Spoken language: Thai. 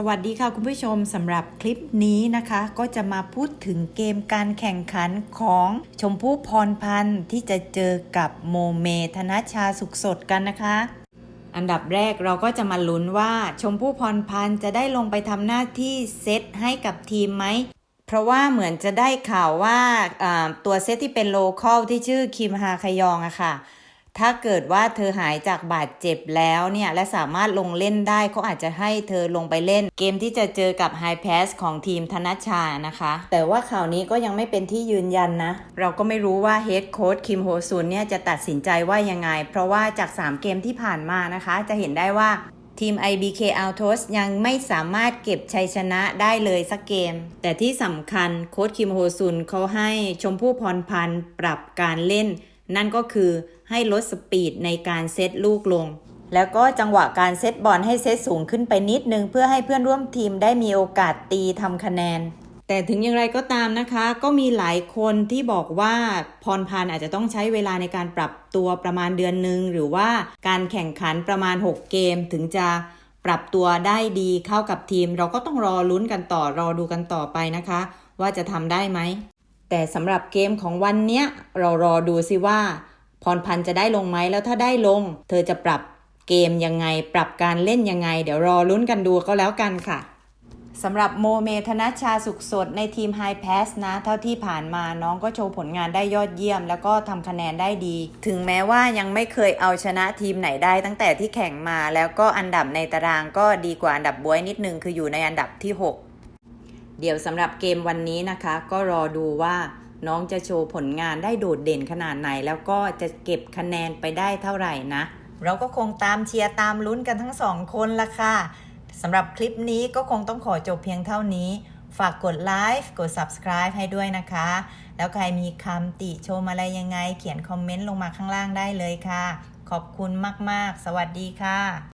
สวัสดีค่ะคุณผู้ชมสำหรับคลิปนี้นะคะ ก็จะมาพูดถึงเกมการแข่งขันของชมพู่พรพันธ์ที่จะเจอกับโมเมธนชาสุขสดกันนะคะ อันดับแรกเราก็จะมาลุ้นว่าชมพู่พรพันธ์จะได้ลงไปทำหน้าที่เซตให้กับทีมไหมเพราะว่าเหมือนจะได้ข่าวว่าอ่าตัวเซตที่เป็นโลคอลที่ชื่อคิมฮาคยองอะค่ะ ถ้าเกิดว่าเธอหายจากบาดเจ็บแล้วเนี่ยและสามารถลงเล่นได้เขาอาจจะให้เธอลงไปเล่น เกมที่จะเจอกับไฮแพสของทีมธนชานะคะ แต่ว่าข่าวนี้ก็ยังไม่เป็นที่ยืนยันนะ เราก็ไม่รู้ว่าเฮดโค้ชคิมโฮซุนเนี่ยจะตัดสินใจว่ายังไง เพราะว่าจาก 3 เกมที่ผ่านมานะคะ จะเห็นได้ว่าทีม IBK Autos ยังไม่สามารถเก็บชัยชนะได้เลยสักเกม แต่ที่สำคัญโค้ชคิมโฮซุนเขาให้ชมพู่พรพันธ์ปรับการเล่น นั่นก็คือให้ลดสปีดในการเซตลูกลง แล้วก็จังหวะการเซตบอลให้เซตสูงขึ้นไปนิดนึง เพื่อให้เพื่อนร่วมทีมได้มีโอกาสตีทำคะแนน แต่ถึงอย่างไรก็ตามนะคะ ก็มีหลายคนที่บอกว่าพรพันธ์อาจจะต้องใช้เวลาในการปรับตัวประมาณเดือนหนึ่งหรือว่าการแข่งขันประมาณ 6 เกมถึงจะปรับตัวได้ดีเข้ากับทีม เราก็ต้องรอลุ้นกันต่อรอดูกันต่อไปนะคะ ว่าจะทำได้ไหม แต่สำหรับเกมของวันเนี้ยเรารอดูสิว่าพรพันธ์จะได้ลงไหมแล้วถ้าได้ลง เธอจะปรับเกมยังไง ปรับการเล่นยังไง เดี๋ยวรอลุ้นกันดูก็แล้วกันค่ะสำหรับโมเมธนชชาสุขสดในทีม High Pass นะ เท่าที่ผ่านมาน้องก็โชว์ผลงานได้ยอดเยี่ยม แล้วก็ทำคะแนนได้ดี ถึงแม้ว่ายังไม่เคยเอาชนะทีมไหนได้ตั้งแต่ที่แข่งมา แล้วก็อันดับในตารางก็ดีกว่าอันดับบวยนิดนึงคืออยู่ในอันดับที่ 6 เดี๋ยวสำหรับเกมวันนี้นะคะ ก็รอดูว่าน้องจะโชว์ผลงานได้โดดเด่นขนาดไหน แล้วก็จะเก็บคะแนนไปได้เท่าไหร่นะ เราก็คงตามเชียร์ตามลุ้นกันทั้งสองคนละค่ะสำหรับคลิปนี้ก็คงต้องขอจบเพียงเท่านี้ ฝากกดไลค์กด subscribe ให้ด้วยนะคะ แล้วใครมีคำติชมอะไรยังไง เขียนคอมเมนต์ลงมาข้างล่างได้เลยค่ะ ขอบคุณมาก ๆ สวัสดีค่ะ